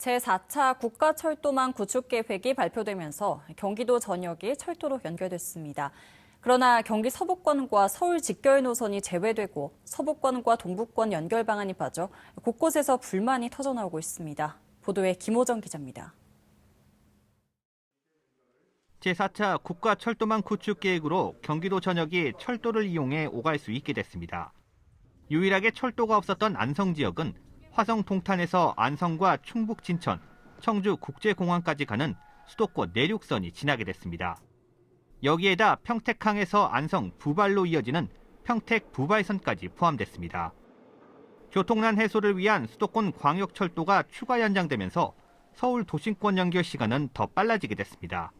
제4차 국가철도망 구축 계획이 발표되면서 경기도 전역이 철도로 연결됐습니다. 그러나 경기 서부권과 서울 직결 노선이 제외되고 서부권과 동부권 연결 방안이 빠져 곳곳에서 불만이 터져나오고 있습니다. 보도에 김호정 기자입니다. 제4차 국가철도망 구축 계획으로 경기도 전역이 철도를 이용해 오갈 수 있게 됐습니다. 유일하게 철도가 없었던 안성 지역은 화성 동탄에서 안성과 충북 진천, 청주 국제공항까지 가는 수도권 내륙선이 지나게 됐습니다. 여기에다 평택항에서 안성 부발로 이어지는 평택 부발선까지 포함됐습니다. 교통난 해소를 위한 수도권 광역철도가 추가 연장되면서 서울 도심권 연결 시간은 더 빨라지게 됐습니다.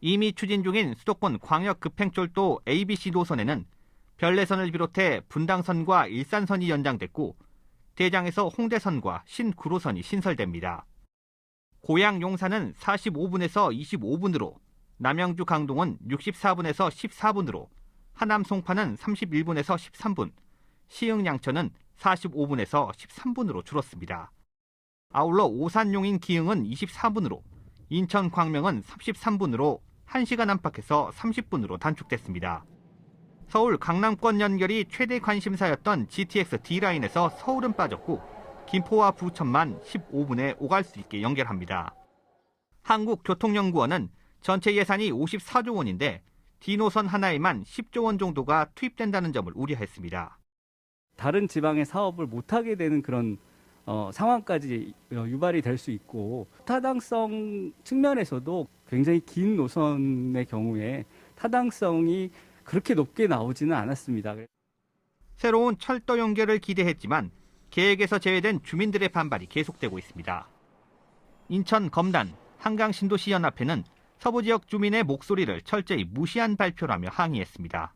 이미 추진 중인 수도권 광역 급행철도 ABC 노선에는 별내선을 비롯해 분당선과 일산선이 연장됐고 대장에서 홍대선과 신구로선이 신설됩니다. 고양 용산은 45분에서 25분으로 남양주 강동은 64분에서 14분으로 하남 송파는 31분에서 13분, 시흥 양천은 45분에서 13분으로 줄었습니다. 아울러 오산 용인 기흥은 24분으로 인천 광명은 33분으로 1시간 안팎에서 30분으로 단축됐습니다. 서울 강남권 연결이 최대 관심사였던 GTX D라인에서 서울은 빠졌고 김포와 부천만 15분에 오갈 수 있게 연결합니다. 한국교통연구원은 전체 예산이 54조 원인데 D노선 하나에만 10조 원 정도가 투입된다는 점을 우려했습니다. 다른 지방의 사업을 못하게 되는 그런 어, 상황까지 어, 유발이 될 수 있고 타당성 측면에서도 굉장히 긴 노선의 경우에 타당성이 그렇게 높게 나오지는 않았습니다. 새로운 철도 연결을 기대했지만 계획에서 제외된 주민들의 반발이 계속되고 있습니다. 인천 검단 한강신도시 연합회는 서부 지역 주민의 목소리를 철저히 무시한 발표라며 항의했습니다.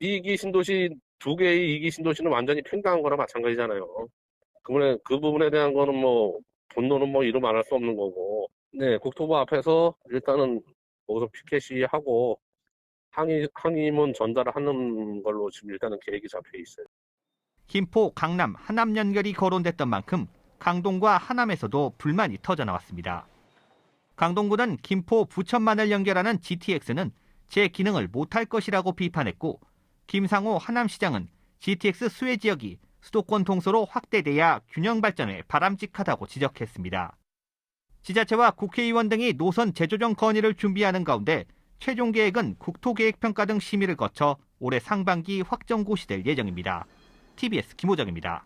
이기 신도시 두 개의 이기 신도시는 완전히 팽당한 거나 마찬가지잖아요. 그 부분에 그 부분에 대한 거는 뭐 분노는 뭐 이루 말할 수 없는 거고. 네, 국토부 앞에서 일단은 거기서 피켓 시하고 항의 항의문 전달하는 걸로 지금 일단은 계획이 잡혀 있어요. 김포, 강남, 하남 연결이 거론됐던 만큼 강동과 하남에서도 불만이 터져 나왔습니다. 강동구는 김포, 부천만을 연결하는 GTX는 제 기능을 못할 것이라고 비판했고 김상호 하남시장은 GTX 수혜 지역이 수도권 동서로 확대돼야 균형 발전에 바람직하다고 지적했습니다. 지자체와 국회의원 등이 노선 재조정 건의를 준비하는 가운데 최종 계획은 국토계획평가 등 심의를 거쳐 올해 상반기 확정 고시될 예정입니다. TBS 김호정입니다.